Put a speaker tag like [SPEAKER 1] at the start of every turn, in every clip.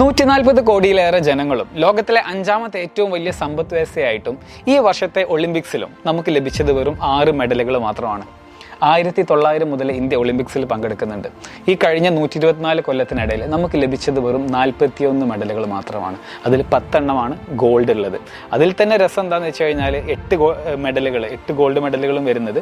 [SPEAKER 1] നൂറ്റി നാൽപ്പത് കോടിയിലേറെ ജനങ്ങളും ലോകത്തിലെ അഞ്ചാമത്തെ ഏറ്റവും വലിയ സമ്പദ് വ്യവസ്ഥയായിട്ടും ഈ വർഷത്തെ ഒളിമ്പിക്സിലും നമുക്ക് ലഭിച്ചത് വെറും ആറ് മെഡലുകൾ മാത്രമാണ്. ആയിരത്തി തൊള്ളായിരം മുതൽ ഇന്ത്യ ഒളിമ്പിക്സിൽ പങ്കെടുക്കുന്നുണ്ട്. ഈ കഴിഞ്ഞ നൂറ്റി ഇരുപത്തിനാല് കൊല്ലത്തിനിടയിൽ നമുക്ക് ലഭിച്ചത് വെറും നാൽപ്പത്തിയൊന്ന് മെഡലുകൾ മാത്രമാണ്. അതിൽ പത്തെണ്ണമാണ് ഗോൾഡ് ഉള്ളത്. അതിൽ തന്നെ രസം എന്താണെന്ന് വെച്ച് കഴിഞ്ഞാൽ എട്ട് മെഡലുകൾ എട്ട് ഗോൾഡ് മെഡലുകളും വരുന്നത്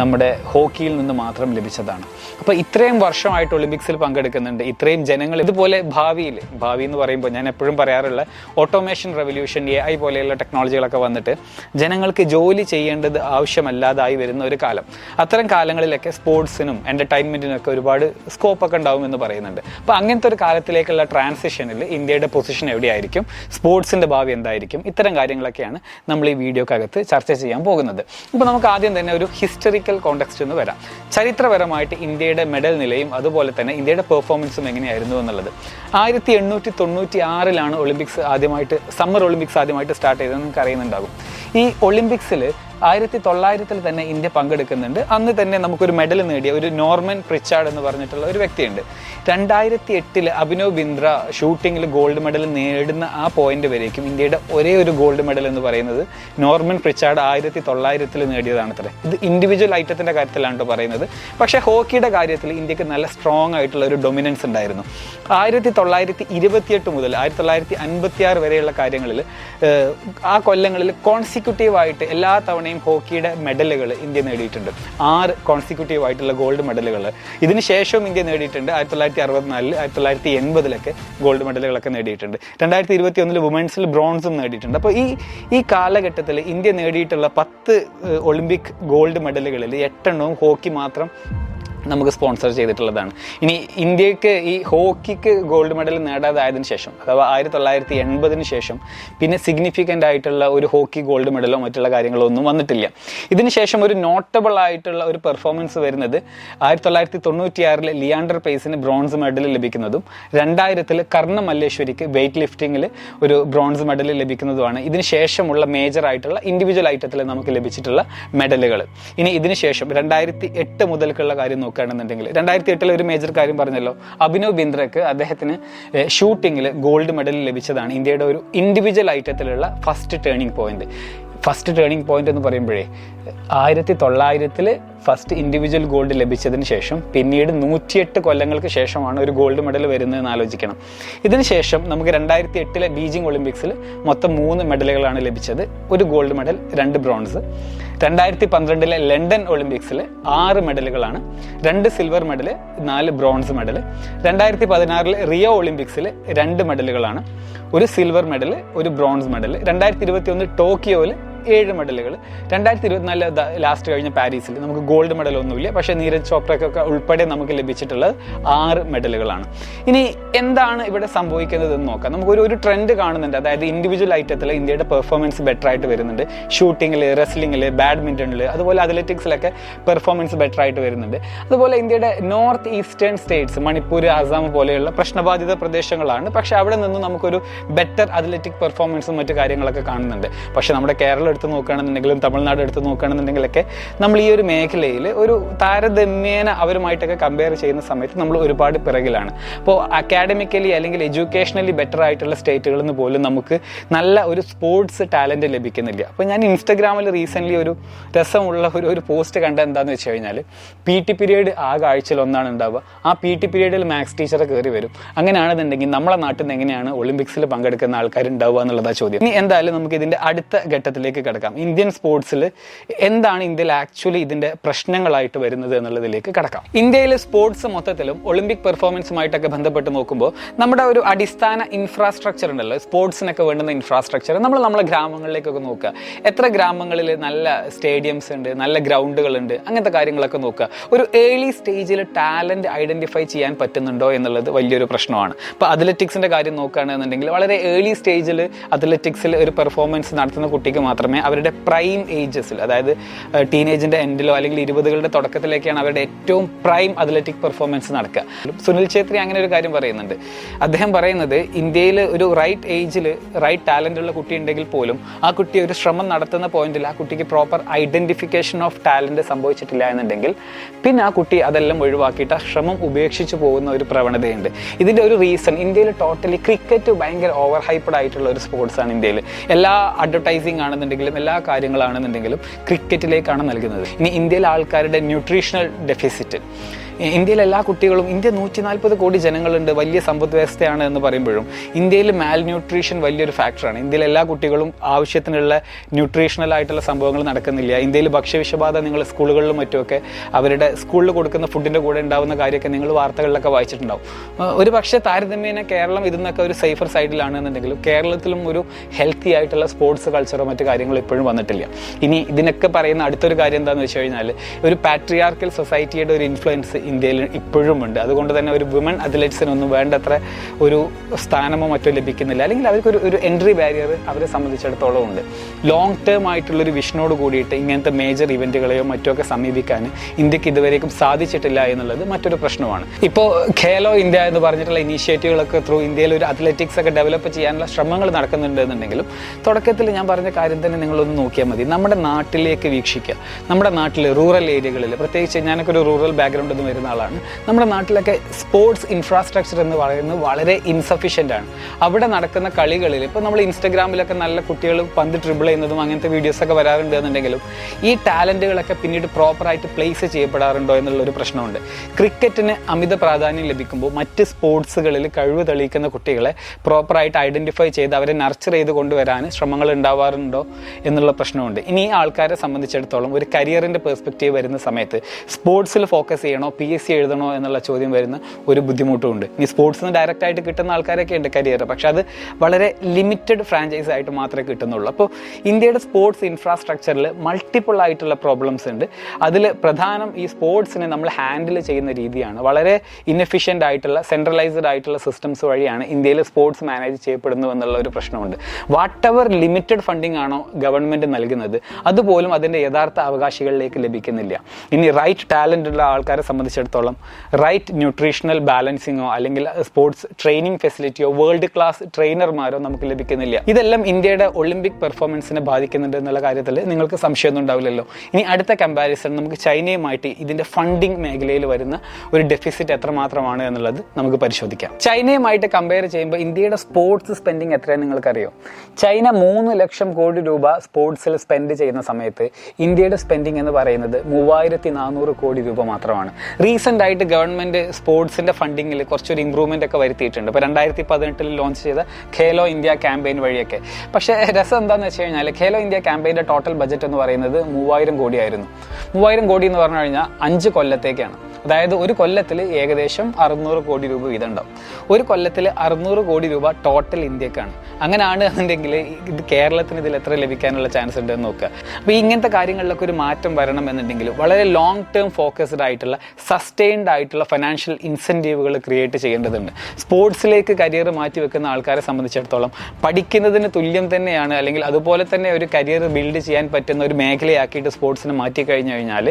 [SPEAKER 1] നമ്മുടെ ഹോക്കിയിൽ നിന്ന് മാത്രം ലഭിച്ചതാണ്. അപ്പോൾ ഇത്രയും വർഷമായിട്ട് ഒളിമ്പിക്സിൽ പങ്കെടുക്കുന്നുണ്ട്. ഇത്രയും ജനങ്ങൾ ഇതുപോലെ ഭാവിയിൽ ഭാവി എന്ന് പറയുമ്പോൾ ഞാൻ എപ്പോഴും പറയാറുള്ള ഓട്ടോമേഷൻ റെവല്യൂഷൻ എ ഐ പോലെയുള്ള ടെക്നോളജികളൊക്കെ വന്നിട്ട് ജനങ്ങൾക്ക് ജോലി ചെയ്യേണ്ടത് ആവശ്യമല്ലാതായി വരുന്ന ഒരു കാലം. അത്തരം കാലങ്ങളിലൊക്കെ സ്പോർട്സിനും എന്റർടൈൻമെന്റിനൊക്കെ ഒരുപാട് സ്കോപ്പ് ഒക്കെ ഉണ്ടാവും എന്ന് പറയുന്നുണ്ട്. അപ്പോൾ അങ്ങനത്തെ ഒരു കാലത്തിലേക്കുള്ള ട്രാൻസിഷനിൽ ഇന്ത്യയുടെ പൊസിഷൻ എവിടെയായിരിക്കും? സ്പോർട്സിന്റെ ഭാവി എന്തായിരിക്കും? ഇത്തരം കാര്യങ്ങളൊക്കെയാണ് നമ്മൾ ഈ വീഡിയോക്കകത്ത് ചർച്ച ചെയ്യാൻ പോകുന്നത്. അപ്പോൾ നമുക്ക് ആദ്യം തന്നെ ഒരു ഹിസ്റ്ററിക്കൽ കോണ്ടെക്സ്റ്റ് എന്ന് വരാം. ചരിത്രപരമായിട്ട് ഇന്ത്യയുടെ മെഡൽ നിലയും അതുപോലെ തന്നെ ഇന്ത്യയുടെ പെർഫോമൻസും എങ്ങനെയായിരുന്നു എന്നുള്ളത്. ആയിരത്തി എണ്ണൂറ്റി തൊണ്ണൂറ്റി ആറിലാണ് ഒളിമ്പിക്സ് ആദ്യമായിട്ട് സമ്മർ ഒളിമ്പിക്സ് ആദ്യമായിട്ട് സ്റ്റാർട്ട് ചെയ്തത് നിങ്ങൾക്ക് അറിയുന്നുണ്ടാകും ഈ ഒളിമ്പിക്സിൽ ആയിരത്തി തൊള്ളായിരത്തിൽ തന്നെ ഇന്ത്യ പങ്കെടുക്കുന്നുണ്ട്. അന്ന് തന്നെ നമുക്കൊരു മെഡൽ നേടിയ ഒരു നോർമൻ പ്രിച്ചാർഡ് എന്ന് പറഞ്ഞിട്ടുള്ള ഒരു വ്യക്തിയുണ്ട്. രണ്ടായിരത്തി എട്ടിൽ അഭിനവ് ബിന്ദ്ര ഷൂട്ടിങ്ങിൽ ഗോൾഡ് മെഡൽ നേടുന്ന ആ പോയിന്റ് വരേക്കും ഇന്ത്യയുടെ ഒരേ ഒരു ഗോൾഡ് മെഡൽ എന്ന് പറയുന്നത് നോർമൻ പ്രിച്ചാർഡ് ആയിരത്തി തൊള്ളായിരത്തിൽ നേടിയതാണ് അത്ര. ഇത് ഇൻഡിവിജ്വൽ ഐറ്റത്തിന്റെ കാര്യത്തിലാണ് കേട്ടോ പറയുന്നത്. പക്ഷേ ഹോക്കിയുടെ കാര്യത്തിൽ ഇന്ത്യയ്ക്ക് നല്ല സ്ട്രോങ് ആയിട്ടുള്ള ഒരു ഡൊമിനൻസ് ഉണ്ടായിരുന്നു. ആയിരത്തി തൊള്ളായിരത്തി ഇരുപത്തിയെട്ട് മുതൽ ആയിരത്തി തൊള്ളായിരത്തി അൻപത്തി ആറ് വരെയുള്ള കാര്യങ്ങളിൽ ആ കൊല്ലങ്ങളിൽ കോൺസിക്യൂട്ടീവായിട്ട് എല്ലാ എല്ലാ തവണയും ഹോക്കിയുടെ മെഡലുകൾ ഇന്ത്യ നേടിയിട്ടുണ്ട്. ആറ് കോൺസിക്യൂട്ടീവ് ആയിട്ടുള്ള ഗോൾഡ് മെഡലുകൾ. ഇതിന് ശേഷവും ഇന്ത്യ നേടിയിട്ടുണ്ട്. ആയിരത്തി തൊള്ളായിരത്തി അറുപത്തിനാലിൽ ആയിരത്തി തൊള്ളായിരത്തി എൺപതിലൊക്കെ ഗോൾഡ് മെഡലുകളൊക്കെ നേടിയിട്ടുണ്ട്. രണ്ടായിരത്തി ഇരുപത്തി ഒന്നിൽ വുമൻസിൽ ബ്രോൺസും നേടിയിട്ടുണ്ട്. അപ്പോൾ ഈ ഈ കാലഘട്ടത്തിൽ ഇന്ത്യ നേടിയിട്ടുള്ള പത്ത് ഒളിമ്പിക് ഗോൾഡ് മെഡലുകളിൽ എട്ടെണ്ണവും ഹോക്കി മാത്രം നമുക്ക് സ്പോൺസർ ചെയ്തിട്ടുള്ളതാണ്. ഇനി ഇന്ത്യയ്ക്ക് ഈ ഹോക്കിക്ക് ഗോൾഡ് മെഡൽ നേടാതായതിനു ശേഷം അഥവാ ആയിരത്തി തൊള്ളായിരത്തി എൺപതിന് ശേഷം പിന്നെ സിഗ്നിഫിക്കന്റ് ആയിട്ടുള്ള ഒരു ഹോക്കി ഗോൾഡ് മെഡലോ മറ്റുള്ള കാര്യങ്ങളോ ഒന്നും വന്നിട്ടില്ല. ഇതിനുശേഷം ഒരു നോട്ടബിൾ ആയിട്ടുള്ള ഒരു പെർഫോമൻസ് വരുന്നത് ആയിരത്തി തൊള്ളായിരത്തി തൊണ്ണൂറ്റിയാറിൽ ലിയാണ്ടർ പേസിന് ബ്രോൺസ് മെഡൽ ലഭിക്കുന്നതും രണ്ടായിരത്തിൽ കർണ മല്ലേശ്വരിക്ക് വെയിറ്റ് ലിഫ്റ്റിങ്ങിൽ ഒരു ബ്രോൺസ് മെഡൽ ലഭിക്കുന്നതുമാണ്. ഇതിന് ശേഷമുള്ള മേജർ ആയിട്ടുള്ള ഇൻഡിവിജ്വൽ ഐറ്റത്തിൽ നമുക്ക് ലഭിച്ചിട്ടുള്ള മെഡലുകൾ ഇനി ഇതിനുശേഷം രണ്ടായിരത്തി എട്ട് മുതൽക്കുള്ള കാര്യം നോക്കുകയാണെന്നുണ്ടെങ്കിൽ. രണ്ടായിരത്തി എട്ടിലെ ഒരു മേജർ കാര്യം പറഞ്ഞല്ലോ. അഭിനവ് ബിന്ദ്രക്ക് അദ്ദേഹത്തിന് ഷൂട്ടിങ്ങിൽ ഗോൾഡ് മെഡൽ ലഭിച്ചതാണ് ഇന്ത്യയുടെ ഒരു individual ഐറ്റത്തിലുള്ള first turning point first turning point എന്ന് പറയുമ്പോഴേ ആയിരത്തി തൊള്ളായിരത്തിൽ ഫസ്റ്റ് ഇൻഡിവിജ്വൽ ഗോൾഡ് ലഭിച്ചതിന് ശേഷം പിന്നീട് നൂറ്റിയെട്ട് കൊല്ലങ്ങൾക്ക് ശേഷമാണ് ഒരു ഗോൾഡ് മെഡൽ വരുന്നതെന്ന് ആലോചിക്കണം. ഇതിന് ശേഷം നമുക്ക് രണ്ടായിരത്തി എട്ടിലെ ബീജിംഗ് ഒളിമ്പിക്സിൽ മൊത്തം മൂന്ന് മെഡലുകളാണ് ലഭിച്ചത്. ഒരു ഗോൾഡ് മെഡൽ രണ്ട് ബ്രോൺസ് രണ്ടായിരത്തി പന്ത്രണ്ടിലെ ലണ്ടൻ ഒളിമ്പിക്സിൽ ആറ് മെഡലുകളാണ്. രണ്ട് സിൽവർ മെഡൽ നാല് ബ്രോൺസ് മെഡൽ രണ്ടായിരത്തി പതിനാറിലെ റിയോ ഒളിമ്പിക്സിൽ രണ്ട് മെഡലുകളാണ്. ഒരു സിൽവർ മെഡൽ ഒരു ബ്രോൺസ് മെഡൽ രണ്ടായിരത്തി ഇരുപത്തി ഒന്ന് ടോക്കിയോയിൽ ഏഴ് മെഡലുകൾ. രണ്ടായിരത്തി ഇരുപത്തിനാല് ലാസ്റ്റ് കഴിഞ്ഞ പാരീസിൽ നമുക്ക് ഗോൾഡ് മെഡൽ ഒന്നുമില്ല. പക്ഷേ നീരജ് ചോപ്രയ്ക്കൊക്കെ ഉൾപ്പെടെ നമുക്ക് ലഭിച്ചിട്ടുള്ളത് ആറ് മെഡലുകളാണ്. ഇനി എന്താണ് ഇവിടെ സംഭവിക്കുന്നത് എന്ന് നോക്കാം. നമുക്ക് ഒരു ഒരു ട്രെൻഡ് കാണുന്നുണ്ട്. അതായത് ഇൻഡിവിജ്വൽ ഐറ്റത്തിൽ ഇന്ത്യയുടെ പെർഫോമൻസ് ബെറ്റർ ആയിട്ട് വരുന്നുണ്ട്. ഷൂട്ടിങ്ങിൽ റെസ്ലിംഗിൽ ബാഡ്മിന്റണിൽ അതുപോലെ അത്ലറ്റിക്സിലൊക്കെ പെർഫോമൻസ് ബെറ്റർ ആയിട്ട് വരുന്നുണ്ട്. അതുപോലെ ഇന്ത്യയുടെ north eastern states Manipur Assam പോലെയുള്ള പ്രശ്നബാധിത പ്രദേശങ്ങളാണ്. പക്ഷേ അവിടെ നിന്ന് നമുക്കൊരു ബെറ്റർ അത്ലറ്റിക് പെർഫോമൻസും മറ്റു കാര്യങ്ങളൊക്കെ കാണുന്നുണ്ട്. പക്ഷേ നമ്മുടെ കേരളം എടുത്ത് നോക്കുകയാണെന്നുണ്ടെങ്കിലും തമിഴ്നാട് എടുത്ത് നോക്കുകയാണെന്നുണ്ടെങ്കിലൊക്കെ നമ്മൾ ഈ ഒരു മേഖലയിൽ ഒരു താരതമ്യേന അവരുമായിട്ടൊക്കെ കമ്പയർ ചെയ്യുന്ന സമയത്ത് നമ്മൾ ഒരുപാട് പിറകിലാണ്. അപ്പോൾ അക്കാഡമിക്കലി അല്ലെങ്കിൽ എഡ്യൂക്കേഷണലി ബെറ്റർ ആയിട്ടുള്ള സ്റ്റേറ്റുകളിൽ നിന്ന് പോലും നമുക്ക് നല്ല ഒരു സ്പോർട്സ് ടാലന്റ് ലഭിക്കുന്നില്ല. അപ്പോൾ ഞാൻ ഇൻസ്റ്റഗ്രാമിൽ റീസെന്റ്ലി ഒരു രസമുള്ള ഒരു ഒരു പോസ്റ്റ് കണ്ട എന്താണെന്ന് വെച്ച് കഴിഞ്ഞാൽ പി ടി പീരീഡ് ആകെ ആഴ്ചയിൽ ഒന്നാണ് ഉണ്ടാവുക. ആ പി ടി പീരീഡിൽ മാത്സ് ടീച്ചറെ കയറി വരും. അങ്ങനെയാണെന്നുണ്ടെങ്കിൽ നമ്മളെ നാട്ടിൽ നിന്ന് എങ്ങനെയാണ് ഒളിമ്പിക്സിൽ പങ്കെടുക്കുന്ന ആൾക്കാർ ഉണ്ടാവുക എന്നുള്ളതാ ചോദ്യം. ഇനി എന്തായാലും നമുക്ക് ഇതിന്റെ അടുത്ത ഘട്ടത്തിലേക്ക് കിടക്കാം. ഇന്ത്യൻ സ്പോർട്സിൽ എന്താണ് ഇന്ത്യയിൽ ആക്ച്വലി ഇതിന്റെ പ്രശ്നങ്ങളായിട്ട് വരുന്നത് എന്നുള്ളതിലേക്ക് കിടക്കാം. ഇന്ത്യയിലെ സ്പോർട്സ് മൊത്തത്തിലും ഒളിമ്പിക് പെർഫോമൻസുമായിട്ടൊക്കെ ബന്ധപ്പെട്ട് നോക്കുമ്പോൾ നമ്മുടെ ഒരു അടിസ്ഥാന ഇൻഫ്രാസ്ട്രക്ചർ ഉണ്ടല്ലോ. സ്പോർട്സിനൊക്കെ വേണ്ടുന്ന ഇൻഫ്രാസ്ട്രക്ചർ നമ്മൾ നമ്മളെ ഗ്രാമങ്ങളിലേക്കൊക്കെ നോക്കുക. എത്ര ഗ്രാമങ്ങളിൽ നല്ല സ്റ്റേഡിയംസ് ഉണ്ട് നല്ല ഗ്രൗണ്ടുകളുണ്ട് അങ്ങനത്തെ കാര്യങ്ങളൊക്കെ നോക്കുക. ഒരു ഏർലി സ്റ്റേജിൽ ടാലന്റ് ഐഡന്റിഫൈ ചെയ്യാൻ പറ്റുന്നുണ്ടോ എന്നുള്ളത് വലിയൊരു പ്രശ്നമാണ്. ഇപ്പോൾ അത്ലറ്റിക്സിന്റെ കാര്യം നോക്കുകയാണെന്നുണ്ടെങ്കിൽ വളരെ ഏർലി സ്റ്റേജിൽ അത്ലറ്റിക്സിൽ ഒരു പെർഫോമൻസ് നടത്തുന്ന കുട്ടിക്ക് മാത്രമേ മാത്രമേ അവരുടെ പ്രൈം ഏജസിൽ അതായത് ടീനേജിന്റെ എൻഡിലോ അല്ലെങ്കിൽ ഇരുപതുകളുടെ തുടക്കത്തിലേക്കാണ് അവരുടെ ഏറ്റവും പ്രൈം അത്ലറ്റിക് പെർഫോമൻസ് നടക്കുക. സുനിൽ ഛേത്രി അങ്ങനെ ഒരു കാര്യം പറയുന്നുണ്ട്. അദ്ദേഹം പറയുന്നത് ഇന്ത്യയിൽ ഒരു റൈറ്റ് ഏജിൽ റൈറ്റ് ടാലന്റ് ഉള്ള കുട്ടി ഉണ്ടെങ്കിൽ പോലും ആ കുട്ടി ഒരു ശ്രമം നടത്തുന്ന പോയിന്റിൽ ആ കുട്ടിക്ക് പ്രോപ്പർ ഐഡന്റിഫിക്കേഷൻ ഓഫ് ടാലന്റ് സംഭവിച്ചിട്ടില്ല എന്നുണ്ടെങ്കിൽ പിന്നെ ആ കുട്ടി അതെല്ലാം ഒഴിവാക്കിയിട്ട് ആ ശ്രമം ഉപേക്ഷിച്ച് പോകുന്ന ഒരു പ്രവണതയുണ്ട്. ഇതിന്റെ ഒരു റീസൺ ഇന്ത്യയിൽ ടോട്ടലി ക്രിക്കറ്റ് ഭയങ്കര ഓവർ ഹൈപ്പഡ് ആയിട്ടുള്ള ഒരു സ്പോർട്സ് ആണ് ഇന്ത്യയിൽ എല്ലാ അഡ്വർടൈസിങ് ആണെന്നുണ്ടെങ്കിലും എല്ലാ കാര്യങ്ങളാണെന്നുണ്ടെങ്കിലും ക്രിക്കറ്റിലേക്കാണ് നൽകുന്നത്. ഇനി ഇന്ത്യയിലെ ആൾക്കാരുടെ ന്യൂട്രീഷണൽ ഡെഫിസിറ്റ് ഇന്ത്യയിലെ എല്ലാ കുട്ടികളും ഇന്ത്യ നൂറ്റി നാൽപ്പത് കോടി ജനങ്ങളുണ്ട് വലിയ സമ്പദ് വ്യവസ്ഥയാണ് എന്ന് പറയുമ്പോഴും. ഇന്ത്യയിൽ മാൽ ന്യൂട്രീഷൻ വലിയൊരു ഫാക്ടറാണ് ഇന്ത്യയിലെ എല്ലാ കുട്ടികളും ആവശ്യത്തിനുള്ള ന്യൂട്രീഷണൽ ആയിട്ടുള്ള സംഭവങ്ങൾ നടക്കുന്നില്ല. ഇന്ത്യയിൽ ഭക്ഷ്യവിഷബാധ നിങ്ങൾ സ്കൂളുകളിലും മറ്റുമൊക്കെ അവരുടെ സ്കൂളിൽ കൊടുക്കുന്ന ഫുഡിന്റെ കൂടെ ഉണ്ടാകുന്ന കാര്യമൊക്കെ നിങ്ങൾ വാർത്തകളിലൊക്കെ വായിച്ചിട്ടുണ്ടാവും. ഒരു പക്ഷേ താരതമ്യേന കേരളം ഇതിന്നൊക്കെ ഒരു സേഫർ സൈഡിലാണെന്നുണ്ടെങ്കിലും കേരളത്തിലും ഒരു ഹെൽത്തി ആയിട്ടുള്ള സ്പോർട്സ് കൾച്ചറോ മറ്റു കാര്യങ്ങളോ ഇപ്പോഴും വന്നിട്ടില്ല. ഇനി ഇതിനൊക്കെ പറയുന്ന അടുത്തൊരു കാര്യം എന്താണെന്ന് വെച്ച് കഴിഞ്ഞാൽ ഒരു പാട്രിയാർക്കൽ സൊസൈറ്റിയുടെ ഒരു ഇൻഫ്ലുവൻസ് ഇന്ത്യയിൽ ഇപ്പോഴും ഉണ്ട് അതുകൊണ്ട് തന്നെ ഒരു വിമൻ അത്ലറ്റ്സിനൊന്നും വേണ്ടത്ര ഒരു സ്ഥാനമോ മറ്റോ ലഭിക്കുന്നില്ല. അല്ലെങ്കിൽ അവർക്കൊരു ഒരു എൻട്രി ബാരിയർ അവരെ സംബന്ധിച്ചിടത്തോളം ഉണ്ട്. ലോങ് ടേം ആയിട്ടുള്ളൊരു വിഷനോട് കൂടിയിട്ട് ഇങ്ങനത്തെ മേജർ ഇവന്റുകളെയോ മറ്റോ ഒക്കെ സമീപിക്കാൻ ഇന്ത്യയ്ക്ക് ഇതുവരേക്കും സാധിച്ചിട്ടില്ല എന്നുള്ളത് മറ്റൊരു പ്രശ്നമാണ്. ഇപ്പോൾ ഖേലോ ഇന്ത്യ എന്ന് പറഞ്ഞിട്ടുള്ള ഇനീഷ്യേറ്റീവുകളൊക്കെ ത്രൂ ഇന്ത്യയിൽ ഒരു അത്ലറ്റിക്സ് ഒക്കെ ഡെവലപ്പ് ചെയ്യാനുള്ള ശ്രമങ്ങൾ നടക്കുന്നുണ്ട് എന്നുണ്ടെങ്കിലും തുടക്കത്തിൽ ഞാൻ പറഞ്ഞ കാര്യം തന്നെ നിങ്ങളൊന്ന് നോക്കിയാൽ മതി. നമ്മുടെ നാട്ടിലേക്ക് വീക്ഷിക്കുക. നമ്മുടെ നാട്ടിൽ റൂറൽ ഏരിയകളിൽ പ്രത്യേകിച്ച് ഞാനൊക്കെ ഒരു റൂറൽ ബാക്ക്ഗ്രൗണ്ടിൽ നിന്ന് വരുന്ന ആളാണ്. നമ്മുടെ നാട്ടിലൊക്കെ സ്പോർട്സ് ഇൻഫ്രാസ്ട്രക്ചർ എന്ന് പറയുന്നത് വളരെ ഇൻസഫിഷ്യന്റ് ആണ്. അവിടെ നടക്കുന്ന കളികളിൽ ഇപ്പോൾ നമ്മൾ ഇൻസ്റ്റഗ്രാമിലൊക്കെ നല്ല കുട്ടികൾ പന്ത് ട്രിബിൾ ചെയ്യുന്നതും അങ്ങനത്തെ വീഡിയോസൊക്കെ വരാറുണ്ട് എന്നുണ്ടെങ്കിലും ഈ ടാലന്റുകളൊക്കെ പിന്നീട് പ്രോപ്പറായിട്ട് പ്ലേസ് ചെയ്യപ്പെടാറുണ്ടോ എന്നുള്ളൊരു പ്രശ്നമുണ്ട്. ക്രിക്കറ്റിന് അമിത പ്രാധാന്യം ലഭിക്കുമ്പോൾ മറ്റ് സ്പോർട്സുകളിൽ കഴിവ് തെളിയിക്കുന്ന കുട്ടികളെ പ്രോപ്പറായിട്ട് ഐഡന്റിഫൈ ചെയ്ത് അവരെ നർച്ചർ ചെയ്ത് കൊണ്ടുവരാൻ ശ്രമങ്ങൾ ഉണ്ടാവാറുണ്ടോ എന്നുള്ള പ്രശ്നമുണ്ട്. ഇനി ഈ ആൾക്കാരെ സംബന്ധിച്ചിടത്തോളം ഒരു കരിയറിന്റെ പെർസ്പെക്റ്റീവ് വരുന്ന സമയത്ത് സ്പോർട്സിൽ ഫോക്കസ് ചെയ്യണോ പി എസ് സി എഴുതണോ എന്നുള്ള ചോദ്യം വരുന്ന ഒരു ബുദ്ധിമുട്ടും ഉണ്ട്. ഇനി സ്പോർട്സിന് ഡയറക്റ്റ് ആയിട്ട് കിട്ടുന്ന ആൾക്കാരൊക്കെ ഉണ്ട് കരിയർ പക്ഷെ അത് വളരെ ലിമിറ്റഡ് ഫ്രാഞ്ചൈസ് ആയിട്ട് മാത്രമേ കിട്ടുന്നുള്ളൂ. അപ്പോൾ ഇന്ത്യയുടെ സ്പോർട്സ് ഇൻഫ്രാസ്ട്രക്ചറിൽ മൾട്ടിപ്പിൾ ആയിട്ടുള്ള പ്രോബ്ലംസ് ഉണ്ട്. അതിൽ പ്രധാനം ഈ സ്പോർട്സിനെ നമ്മൾ ഹാൻഡിൽ ചെയ്യുന്ന രീതിയാണ്. വളരെ ഇൻഎഫിഷ്യന്റ് ആയിട്ടുള്ള സെൻട്രലൈസ്ഡ് ആയിട്ടുള്ള സിസ്റ്റംസ് വഴിയാണ് ഇന്ത്യയിൽ സ്പോർട്സ് മാനേജ് ചെയ്യപ്പെടുന്നു എന്നുള്ള ഒരു പ്രശ്നമുണ്ട്. വാട്ട് എവർ ലിമിറ്റഡ് ഫണ്ടിങ് ആണോ ഗവൺമെന്റ് നൽകുന്നത് അതുപോലും അതിന്റെ യഥാർത്ഥ അവകാശികളിലേക്ക് ലഭിക്കുന്നില്ല. ഇനി റൈറ്റ് ടാലന്റ് ഉള്ള ആൾക്കാരെ സംബന്ധിച്ചിടത്തോളം റൈറ്റ് ന്യൂട്രീഷണൽ ബാലൻസിങ്ങോ അല്ലെങ്കിൽ സ്പോർട്സ് ട്രെയിനിങ് ഫെസിലിറ്റിയോ വേൾഡ് ക്ലാസ് ട്രെയിനർമാരോ നമുക്ക് ലഭിക്കുന്നില്ല. ഇതെല്ലാം ഇന്ത്യയുടെ ഒളിമ്പിക് പെർഫോമൻസിനെ ബാധിക്കുന്നുണ്ട് എന്നുള്ള കാര്യത്തിൽ നിങ്ങൾക്ക് സംശയമൊന്നും ഉണ്ടാവില്ലല്ലോ. ഇനി അടുത്ത കമ്പാരിസൺ നമുക്ക് ചൈനയുമായിട്ട് ഇതിന്റെ ഫണ്ടിങ് മേഖലയിൽ വരുന്ന ഒരു ഡെഫിസിറ്റ് എത്രമാത്രമാണ് എന്നുള്ളത് നമുക്ക് പരിശോധിക്കാം. ചൈനയുമായിട്ട് കമ്പയർ ചെയ്യുമ്പോൾ ഇന്ത്യയുടെ സ്പോർട്സ് സ്പെൻഡിങ് എത്രയാണ് നിങ്ങൾക്കറിയോ? ചൈന മൂന്ന് ലക്ഷം കോടി രൂപ സ്പോർട്സിൽ സ്പെൻഡ് ചെയ്യുന്ന സമയത്ത് ഇന്ത്യയുടെ സ്പെൻഡിങ് എന്ന് പറയുന്നത് മൂവായിരത്തി നാനൂറ് കോടി രൂപ മാത്രമാണ്. റീസെന്റ് ആയിട്ട് ഗവൺമെന്റ് സ്പോർട്സിന്റെ ഫണ്ടിങ്ങിൽ കുറച്ചൊരു ഇമ്പ്രൂവ്മെന്റ് ഒക്കെ വരുത്തിയിട്ടുണ്ട്. ഇപ്പോൾ രണ്ടായിരത്തി പതിനെട്ടിൽ ലോഞ്ച് ചെയ്ത ഖേലോ ഇന്ത്യ ക്യാമ്പയിൻ വഴിയൊക്കെ. പക്ഷേ രസം എന്താണെന്ന് വെച്ച് കഴിഞ്ഞാൽ ഖേലോ ഇന്ത്യ ക്യാമ്പയിന്റെ ടോട്ടൽ ബജറ്റ് എന്ന് പറയുന്നത് മൂവായിരം കോടിയായിരുന്നു. മൂവായിരം കോടി എന്ന് പറഞ്ഞു കഴിഞ്ഞാൽ അഞ്ച് കൊല്ലത്തേക്കാണ്. അതായത് ഒരു കൊല്ലത്തിൽ ഏകദേശം അറുന്നൂറ് കോടി രൂപ വീതം ഉണ്ടാവും ഒരു കൊല്ലത്തിൽ അറുന്നൂറ് കോടി രൂപ ടോട്ടൽ ഇന്ത്യക്കാണ്. അങ്ങനെയാണ് എന്നുണ്ടെങ്കിൽ ഇത് കേരളത്തിന് ഇതിൽ എത്ര ലഭിക്കാനുള്ള ചാൻസ് ഉണ്ട് എന്ന് നോക്കുക. അപ്പോൾ ഇങ്ങനത്തെ കാര്യങ്ങളിലൊക്കെ ഒരു മാറ്റം വരണം എന്നുണ്ടെങ്കിൽ വളരെ ലോങ് ടേം ഫോക്കസ്ഡ് ആയിട്ടുള്ള സസ്റ്റെയിൻഡ് ആയിട്ടുള്ള ഫൈനാൻഷ്യൽ ഇൻസെന്റീവുകൾ ക്രിയേറ്റ് ചെയ്യേണ്ടതുണ്ട്. സ്പോർട്സിലേക്ക് കരിയർ മാറ്റി വെക്കുന്ന ആൾക്കാരെ സംബന്ധിച്ചിടത്തോളം പഠിക്കുന്നതിന് തുല്യം തന്നെയാണ് അല്ലെങ്കിൽ അതുപോലെ തന്നെ ഒരു കരിയർ ബിൽഡ് ചെയ്യാൻ പറ്റുന്ന ഒരു മേഖലയാക്കിയിട്ട് സ്പോർട്സിനെ മാറ്റി കഴിഞ്ഞു കഴിഞ്ഞാൽ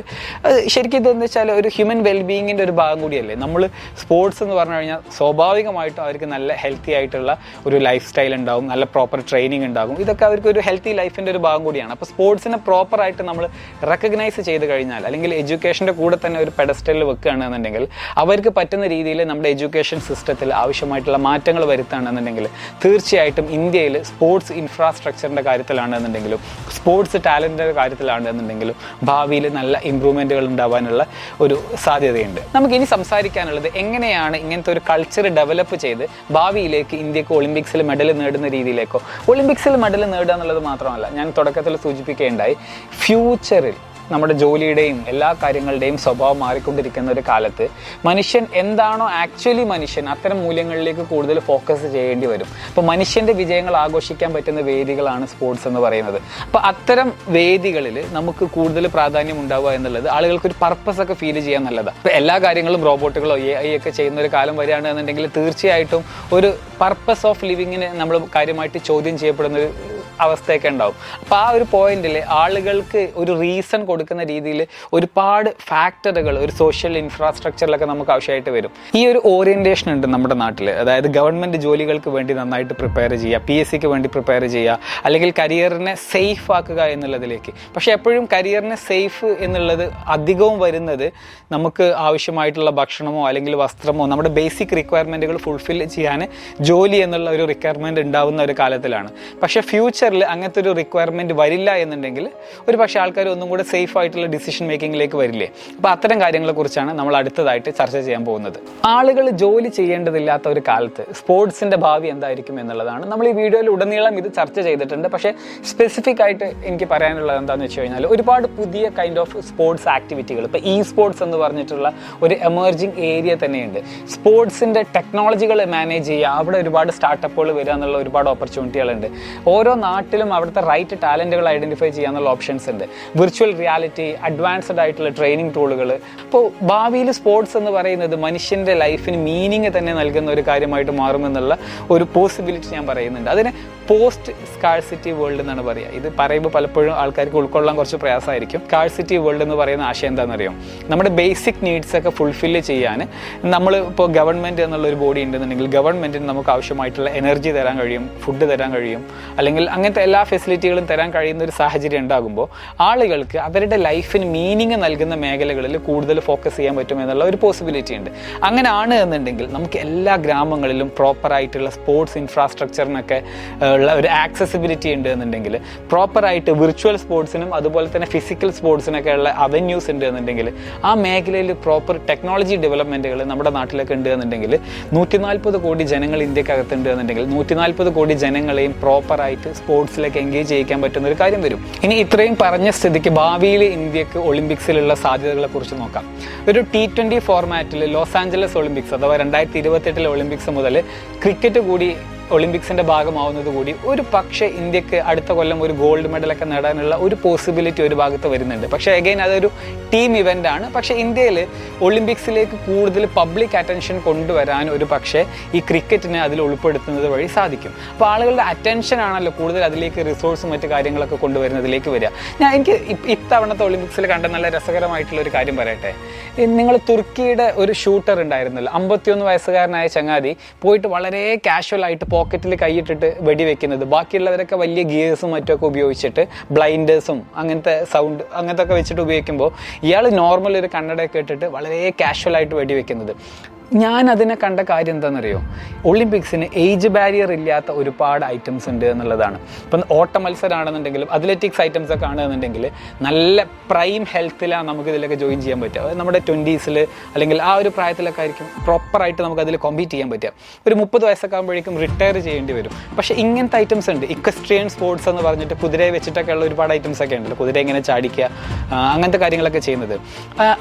[SPEAKER 1] ശരിക്കും ഇതെന്ന് വെച്ചാൽ ഒരു ഹ്യൂമൻ വെൽബീയിങ്ങിന്റെ ഒരു ഭാഗം കൂടിയല്ലേ? നമ്മൾ സ്പോർട്സ് എന്ന് പറഞ്ഞു കഴിഞ്ഞാൽ സ്വാഭാവികമായിട്ടും അവർക്ക് നല്ല ഹെൽത്തി ആയിട്ടുള്ള ഒരു ലൈഫ് സ്റ്റൈൽ ഉണ്ടാവും നല്ല പ്രോപ്പർ ട്രെയിനിങ് ഉണ്ടാകും. ഇതൊക്കെ അവർക്ക് ഒരു ഹെൽത്തി ലൈഫിന്റെ ഒരു ഭാഗം കൂടിയാണ്. അപ്പോൾ സ്പോർട്സിനെ പ്രോപ്പറായിട്ട് നമ്മൾ റെക്കഗ്നൈസ് ചെയ്ത് കഴിഞ്ഞാൽ അല്ലെങ്കിൽ എഡ്യൂക്കേഷന്റെ കൂടെ തന്നെ ഒരു പെഡസ്റ്റലിൽ വെക്കുകയാണെന്നുണ്ടെങ്കിൽ അവർക്ക് പറ്റുന്ന രീതിയിൽ നമ്മുടെ എഡ്യൂക്കേഷൻ സിസ്റ്റത്തിൽ ആവശ്യമായിട്ടുള്ള മാറ്റങ്ങൾ വരുത്തുകയാണെന്നുണ്ടെങ്കിൽ തീർച്ചയായിട്ടും ഇന്ത്യയിൽ സ്പോർട്സ് ഇൻഫ്രാസ്ട്രക്ചറിന്റെ കാര്യത്തിലാണെന്നുണ്ടെങ്കിലും സ്പോർട്സ് ടാലന്റിന്റെ കാര്യത്തിലാണെന്നുണ്ടെങ്കിലും ഭാവിയിൽ നല്ല ഇമ്പ്രൂവ്മെന്റുകൾ ഉണ്ടാവാനുള്ള ഒരു സാധ്യതയുണ്ട്. നമുക്ക് ഇനി സംസാരിക്കാനുള്ളത് എങ്ങനെയാണ് ഇങ്ങനത്തെ ഒരു കൾച്ചർ ഡെവലപ്പ് ചെയ്ത് ഭാവിയിലേക്ക് ഇന്ത്യയ്ക്ക് ഒളിമ്പിക്സിൽ മെഡൽ നേടുന്ന രീതിയിലേക്കോ? ഒളിമ്പിക്സിൽ മെഡൽ നേടുക എന്നുള്ളത് മാത്രമല്ല ഞാൻ തുടക്കത്തിൽ സൂചിപ്പിക്കുകയുണ്ടായി ഫ്യൂച്ചറിൽ നമ്മുടെ ജോലിയുടെയും എല്ലാ കാര്യങ്ങളുടെയും സ്വഭാവം മാറിക്കൊണ്ടിരിക്കുന്ന ഒരു കാലത്ത് മനുഷ്യൻ എന്താണോ ആക്ച്വലി മനുഷ്യൻ അത്തരം മൂല്യങ്ങളിലേക്ക് കൂടുതൽ ഫോക്കസ് ചെയ്യേണ്ടി വരും. അപ്പോൾ മനുഷ്യന്റെ വിജയങ്ങൾ ആഘോഷിക്കാൻ പറ്റുന്ന വേദികളാണ് സ്പോർട്സ് എന്ന് പറയുന്നത്. അപ്പോൾ അത്തരം വേദികളിൽ നമുക്ക് കൂടുതൽ പ്രാധാന്യം ഉണ്ടാവുക എന്നുള്ളത് ആളുകൾക്ക് ഒരു പർപ്പസ് ഒക്കെ ഫീൽ ചെയ്യാൻ നല്ലതാണ് ഇപ്പോൾ എല്ലാ കാര്യങ്ങളും റോബോട്ടുകളോ എ ഐ ഒക്കെ ചെയ്യുന്ന ഒരു കാലം വരികയാണെന്നുണ്ടെങ്കിൽ തീർച്ചയായിട്ടും ഒരു പർപ്പസ് ഓഫ് ലിവിങ്ങിന് നമ്മൾ കാര്യമായിട്ട് ചോദ്യം ചെയ്യപ്പെടുന്ന ഒരു അവസ്ഥയൊക്കെ ഉണ്ടാവും. അപ്പോൾ ആ ഒരു പോയിന്റിൽ ആളുകൾക്ക് ഒരു റീസൺ കൊടുക്കുന്ന രീതിയിൽ ഒരുപാട് ഫാക്ടറുകൾ ഒരു സോഷ്യൽ ഇൻഫ്രാസ്ട്രക്ചറിലൊക്കെ നമുക്ക് ആവശ്യമായിട്ട് വരും. ഈ ഒരു ഓറിയന്റേഷൻ ഉണ്ട് നമ്മുടെ നാട്ടിൽ അതായത് ഗവൺമെന്റ് ജോലികൾക്ക് വേണ്ടി നന്നായിട്ട് പ്രിപ്പയർ ചെയ്യുക പി എസ് സിക്ക് വേണ്ടി പ്രിപ്പയർ ചെയ്യുക അല്ലെങ്കിൽ കരിയറിനെ സേഫ് ആക്കുക എന്നുള്ളതിലേക്ക്. പക്ഷേ എപ്പോഴും കരിയറിനെ സേഫ് എന്നുള്ളത് അധികവും വരുന്നത് നമുക്ക് ആവശ്യമായിട്ടുള്ള ഭക്ഷണമോ അല്ലെങ്കിൽ വസ്ത്രമോ നമ്മുടെ ബേസിക് റിക്വയർമെന്റുകൾ ഫുൾഫിൽ ചെയ്യാൻ ജോലി എന്നുള്ള ഒരു റിക്വയർമെന്റ് ഉണ്ടാവുന്ന ഒരു കാലത്തിലാണ്. പക്ഷേ ഫ്യൂച്ചറിൽ അങ്ങനത്തെ ഒരു റിക്വയർമെന്റ് വരില്ല എന്നുണ്ടെങ്കിൽ ഒരു പക്ഷേ ആൾക്കാർ ഒന്നും കൂടെ സേഫ് ആയിട്ടുള്ള ഡിസിഷൻ മേക്കിങ്ങിലേക്ക് വരില്ലേ? അപ്പോൾ അത്തരം കാര്യങ്ങളെക്കുറിച്ചാണ് നമ്മൾ അടുത്തതായിട്ട് ചർച്ച ചെയ്യാൻ പോകുന്നത്. ആളുകൾ ജോലി ചെയ്യേണ്ടതില്ലാത്ത ഒരു കാലത്ത് സ്പോർട്സിന്റെ ഭാവി എന്തായിരിക്കും എന്നുള്ളതാണ് നമ്മൾ ഈ വീഡിയോയിൽ ഉടനീളം ഇത് ചർച്ച ചെയ്തിട്ടുണ്ട്. പക്ഷേ സ്പെസിഫിക് ആയിട്ട് എനിക്ക് പറയാനുള്ളത് എന്താണെന്ന് വെച്ച് കഴിഞ്ഞാൽ ഒരുപാട് പുതിയ കൈൻഡ് ഓഫ് സ്പോർട്സ് ആക്ടിവിറ്റികൾ ഇപ്പോൾ ഇ സ്പോർട്സ് എന്ന് പറഞ്ഞിട്ടുള്ള ഒരു എമർജിങ് ഏരിയ തന്നെയുണ്ട്. സ്പോർട്സിന്റെ ടെക്നോളജികൾ മാനേജ് ചെയ്യുക അവിടെ ഒരുപാട് സ്റ്റാർട്ടപ്പുകൾ വരിക എന്നുള്ള ഒരുപാട് ഓപ്പർച്യൂണിറ്റികളുണ്ട് ഓരോ നാട്ടിലും അവിടുത്തെ റൈറ്റ് ടാലന്റുകൾ ഐഡന്റിഫൈ ചെയ്യാനുള്ള ഓപ്ഷൻസ് ഉണ്ട്. വിർച്വൽ റിയാലിറ്റി അഡ്വാൻസ്ഡ് ആയിട്ടുള്ള ട്രെയിനിങ് ടൂളുകൾ അപ്പോൾ ഭാവിയിൽ സ്പോർട്സ് എന്ന് പറയുന്നത് മനുഷ്യന്റെ ലൈഫിന് മീനിങ് തന്നെ നൽകുന്ന ഒരു കാര്യമായിട്ട് മാറുമെന്നുള്ള ഒരു പോസിബിലിറ്റി ഞാൻ പറയുന്നുണ്ട്. അതിന് പോസ്റ്റ് സ്കാഴ്സിറ്റി വേൾഡ് എന്നാണ് പറയുക. ഇത് പറയുമ്പോൾ പലപ്പോഴും ആൾക്കാർക്ക് ഉൾക്കൊള്ളാൻ കുറച്ച് പ്രയാസമായിരിക്കും. സ്കാഴ്സിറ്റി വേൾഡ് എന്ന് പറയുന്ന ആശയം എന്താണെന്നറിയോ? നമ്മുടെ ബേസിക് നീഡ്സ് ഒക്കെ ചെയ്യാൻ നമ്മൾ ഇപ്പോൾ ഗവൺമെന്റ് എന്നുള്ള ഒരു ബോഡി ഉണ്ടെന്നുണ്ടെങ്കിൽ ഗവൺമെന്റിന് നമുക്ക് ആവശ്യമായിട്ടുള്ള എനർജി തരാൻ കഴിയും ഫുഡ് തരാൻ കഴിയും. അല്ലെങ്കിൽ അങ്ങനത്തെ എല്ലാ ഫെസിലിറ്റികളും തരാൻ കഴിയുന്ന ഒരു സാഹചര്യം ഉണ്ടാകുമ്പോൾ ആളുകൾക്ക് അവരുടെ ലൈഫിന് മീനിങ് നൽകുന്ന മേഖലകളിൽ കൂടുതൽ ഫോക്കസ് ചെയ്യാൻ പറ്റും എന്നുള്ള ഒരു പോസിബിലിറ്റി ഉണ്ട്. അങ്ങനെ ആണ് എന്നുണ്ടെങ്കിൽ നമുക്ക് എല്ലാ ഗ്രാമങ്ങളിലും പ്രോപ്പറായിട്ടുള്ള സ്പോർട്സ് ഇൻഫ്രാസ്ട്രക്ചറിനൊക്കെ ഉള്ള ഒരു ആക്സസിബിലിറ്റി ഉണ്ട് എന്നുണ്ടെങ്കിൽ പ്രോപ്പറായിട്ട് വിർച്വൽ സ്പോർട്സിനും അതുപോലെ തന്നെ ഫിസിക്കൽ സ്പോർട്സിനൊക്കെ ഉള്ള അവന്യൂസ് ഉണ്ട് എന്നുണ്ടെങ്കിൽ ആ മേഖലയിൽ പ്രോപ്പർ ടെക്നോളജി ഡെവലപ്മെന്റുകൾ നമ്മുടെ നാട്ടിലൊക്കെ ഉണ്ട് എന്നുണ്ടെങ്കിൽ നൂറ്റി നാൽപ്പത് കോടി ജനങ്ങൾ ഇന്ത്യക്കകത്തുണ്ട് എന്നുണ്ടെങ്കിൽ നൂറ്റി നാൽപ്പത് കോടി ജനങ്ങളെയും പ്രോപ്പറായിട്ട് സ്പോർട്സിലേക്ക് എൻഗേജ് ചെയ്യിക്കാൻ പറ്റുന്ന ഒരു കാര്യം വരും. ഇനി ഇത്രയും പറഞ്ഞ സ്ഥിതിക്ക് ഭാവിയിൽ ഇന്ത്യയ്ക്ക് ഒളിമ്പിക്സിലുള്ള സാധ്യതകളെ കുറിച്ച് നോക്കാം. ഒരു ടി ട്വന്റി ഫോർമാറ്റിൽ ലോസ് ആഞ്ചലസ് ഒളിമ്പിക്സ് അഥവാ രണ്ടായിരത്തി ഇരുപത്തെട്ടിലെ ഒളിമ്പിക്സ് മുതൽ ക്രിക്കറ്റ് കൂടി ഒളിമ്പിക്സിന്റെ ഭാഗമാവുന്നത് കൂടി ഒരു പക്ഷേ ഇന്ത്യയ്ക്ക് അടുത്ത കൊല്ലം ഒരു ഗോൾഡ് മെഡലൊക്കെ നേടാനുള്ള ഒരു പോസിബിലിറ്റി ഒരു ഭാഗത്ത് വരുന്നുണ്ട്. പക്ഷേ അഗൈൻ അതൊരു ടീം ഇവന്റ് ആണ്. പക്ഷേ ഇന്ത്യയിൽ ഒളിമ്പിക്സിലേക്ക് കൂടുതൽ പബ്ലിക് അറ്റൻഷൻ കൊണ്ടുവരാൻ ഒരു പക്ഷേ ഈ ക്രിക്കറ്റിനെ അതിൽ ഉൾപ്പെടുത്തുന്നത് വഴി സാധിക്കും. അപ്പോൾ ആളുകളുടെ അറ്റൻഷൻ ആണല്ലോ കൂടുതൽ അതിലേക്ക് റിസോഴ്സും മറ്റു കാര്യങ്ങളൊക്കെ കൊണ്ടുവരുന്നതിലേക്ക് വരിക. ഞാൻ എനിക്ക് ഇത്തവണത്തെ ഒളിമ്പിക്സിൽ കണ്ട നല്ല രസകരമായിട്ടുള്ള ഒരു കാര്യം പറയട്ടെ. നിങ്ങൾ തുർക്കിയുടെ ഒരു ഷൂട്ടർ ഉണ്ടായിരുന്നല്ലോ. അമ്പത്തിയൊന്ന് വയസ്സുകാരനായ ചങ്ങാതി പോയിട്ട് വളരെ കാഷ്വൽ ആയിട്ട് പോക്കറ്റിൽ കൈയിട്ടിട്ട് വെടിവെക്കുന്നത്. ബാക്കിയുള്ളവരൊക്കെ വലിയ ഗിയേഴ്സും മറ്റൊക്കെ ഉപയോഗിച്ചിട്ട് ബ്ലൈൻഡേഴ്സും അങ്ങനത്തെ സൗണ്ട് അങ്ങനത്തെ ഒക്കെ വെച്ചിട്ട് ഉപയോഗിക്കുമ്പോൾ ഇയാൾ നോർമൽ ഒരു കണ്ണടയൊക്കെ ഇട്ടിട്ട് വളരെ കാഷ്വൽ ആയിട്ട് വെടിവെക്കുന്നത്. ഞാൻ അതിനെ കണ്ട കാര്യം എന്താണെന്നറിയോ? ഒളിമ്പിക്സിന് ഏജ് ബാരിയർ ഇല്ലാത്ത ഒരുപാട് ഐറ്റംസ് ഉണ്ട് എന്നുള്ളതാണ്. ഇപ്പം ഓട്ട മത്സരമാണെന്നുണ്ടെങ്കിലും അത്ലറ്റിക്സ് ഐറ്റംസ് ഒക്കെ ആണെന്നുണ്ടെങ്കിൽ നല്ല പ്രൈം ഹെൽത്തിലാണ് നമുക്ക് ഇതിലൊക്കെ ജോയിൻ ചെയ്യാൻ പറ്റുക. അത് നമ്മുടെ ട്വന്റീസിൽ അല്ലെങ്കിൽ ആ ഒരു പ്രായത്തിലൊക്കെ ആയിരിക്കും പ്രോപ്പറായിട്ട് നമുക്ക് അതിൽ കോമ്പീറ്റ് ചെയ്യാൻ പറ്റുക. ഒരു മുപ്പത് വയസ്സൊക്കെ ആകുമ്പോഴേക്കും റിട്ടയർ ചെയ്യേണ്ടി വരും. പക്ഷേ ഇങ്ങനത്തെ ഐറ്റംസ് ഉണ്ട്. ഇക്വസ്ട്രിയൻ സ്പോർട്സ് എന്ന് പറഞ്ഞിട്ട് കുതിരയെ വെച്ചിട്ടൊക്കെ ഉള്ള ഒരുപാട് ഐറ്റംസ് ഒക്കെ ഉണ്ടല്ലോ. കുതിര എങ്ങനെ ചാടിക്കുക അങ്ങനത്തെ കാര്യങ്ങളൊക്കെ ചെയ്യുന്നത്.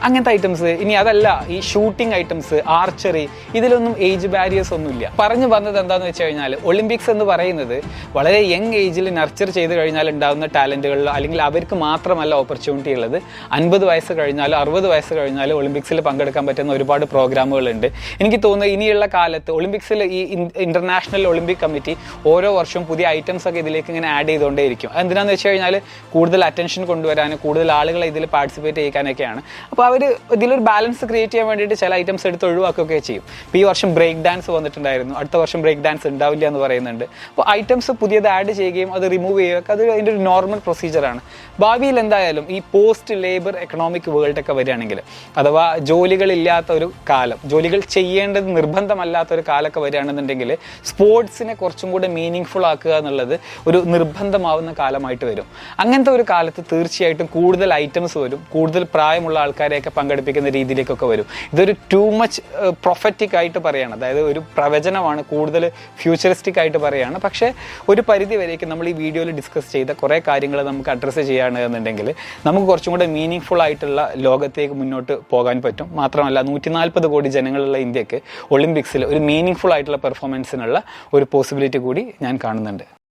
[SPEAKER 1] അങ്ങനത്തെ ഐറ്റംസ് ഇനി അതല്ല. ഈ ഷൂട്ടിംഗ് ഐറ്റംസ് ആർച്ചറി ഇതിലൊന്നും ഏജ് ബാരിയേഴ്സ് ഒന്നുമില്ല. പറഞ്ഞു വന്നത് എന്താണെന്ന് വെച്ച് കഴിഞ്ഞാൽ ഒളിമ്പിക്സ് എന്ന് പറയുന്നത് വളരെ യങ് ഏജിൽ നർച്ചർ ചെയ്ത് കഴിഞ്ഞാൽ ഉണ്ടാകുന്ന ടാലന്റുകളിൽ അല്ലെങ്കിൽ അവർക്ക് മാത്രമല്ല ഓപ്പർച്യൂണിറ്റി ഉള്ളത് അൻപത് വയസ്സ് കഴിഞ്ഞാലും അറുപത് വയസ്സ് കഴിഞ്ഞാലും ഒളിമ്പിക്സിൽ പങ്കെടുക്കാൻ പറ്റുന്ന ഒരുപാട് പ്രോഗ്രാമുകളുണ്ട് എനിക്ക് തോന്നുന്നത് ഇനിയുള്ള കാലത്ത് ഒളിമ്പിക്സിൽ ഈ ഇന്റർനാഷണൽ ഒളിമ്പിക് കമ്മിറ്റി ഓരോ വർഷവും പുതിയ ഐറ്റംസ് ഒക്കെ ഇതിലേക്ക് ഇങ്ങനെ ആഡ് ചെയ്തുകൊണ്ടേയിരിക്കും. എന്തിനാന്ന് വെച്ച് കഴിഞ്ഞാൽ കൂടുതൽ അറ്റൻഷൻ കൊണ്ടുവരാൻ കൂടുതൽ ആളുകളെ ഇതിൽ പാർട്ടിസിപ്പേറ്റ് ചെയ്യിക്കാനൊക്കെയാണ്. അപ്പോൾ അവർ ഇതിലൊരു ബാലൻസ് ക്രിയേറ്റ് ചെയ്യാൻ വേണ്ടിയിട്ട് ചില ഐറ്റംസ് എടുത്ത് ഒഴിവാക്കുകയൊക്കെ ചെയ്യും. ഇപ്പോൾ ഈ വർഷം ബ്രേക്ക് ഡാൻസ് വന്നിട്ടുണ്ടായിരുന്നു. അടുത്ത വർഷം ബ്രേക്ക് ഡാൻസ് ഉണ്ടാവില്ല എന്ന് പറയുന്നുണ്ട്. അപ്പോൾ ഐറ്റംസ് പുതിയത് ആഡ് ചെയ്യുകയും അത് റിമൂവ് ചെയ്യുകയൊക്കെ അത് അതിന്റെ ഒരു നോർമൽ പ്രൊസീജിയറാണ് ഭാവിയിൽ എന്തായാലും ഈ പോസ്റ്റ് ലേബർ എക്കണോമിക് വേൾഡ് ഒക്കെ വരികയാണെങ്കിൽ അഥവാ ജോലികളില്ലാത്ത ഒരു കാലം ജോലികൾ ചെയ്യേണ്ടത് നിർബന്ധമല്ലാത്ത ഒരു കാലമൊക്കെ വരികയാണെന്നുണ്ടെങ്കിൽ സ്പോർട്സിനെ കുറച്ചും കൂടെ മീനിങ് ഫുൾ ആക്കുക എന്നുള്ളത് ഒരു നിർബന്ധമാവുന്ന കാലമായിട്ട് വരും. അങ്ങനത്തെ ഒരു കാലത്ത് തീർച്ചയായിട്ടും കൂടുതൽ ഐറ്റംസ് വരും. കൂടുതൽ പ്രായമുള്ള ആൾക്കാരെയൊക്കെ പങ്കെടുപ്പിക്കുന്ന രീതിയിലേക്കൊക്കെ വരും. ഇതൊരു ടു മച്ച് പ്രൊഫറ്റിക് ആയിട്ട് പറയാണ്. അതായത് ഒരു പ്രവചനമാണ് കൂടുതൽ ഫ്യൂച്ചറിസ്റ്റിക് ആയിട്ട് പറയാണ്. പക്ഷേ ഒരു പരിധി വരേക്ക് നമ്മൾ ഈ വീഡിയോയിൽ ഡിസ്കസ് ചെയ്ത കുറേ കാര്യങ്ങൾ നമുക്ക് അഡ്രസ്സ് ചെയ്യാണ് എന്നുണ്ടെങ്കിൽ നമുക്ക് കുറച്ചും കൂടെ മീനിങ് ഫുൾ ആയിട്ടുള്ള ലോകത്തേക്ക് മുന്നോട്ട് പോകാൻ പറ്റും. മാത്രമല്ല നൂറ്റി നാൽപ്പത് കോടി ജനങ്ങളുള്ള ഇന്ത്യയ്ക്ക് ഒളിമ്പിക്സിൽ ഒരു മീനിങ് ഫുൾ ആയിട്ടുള്ള പെർഫോമൻസിനുള്ള ഒരു പോസിബിലിറ്റി കൂടി ഞാൻ കാണുന്നുണ്ട്.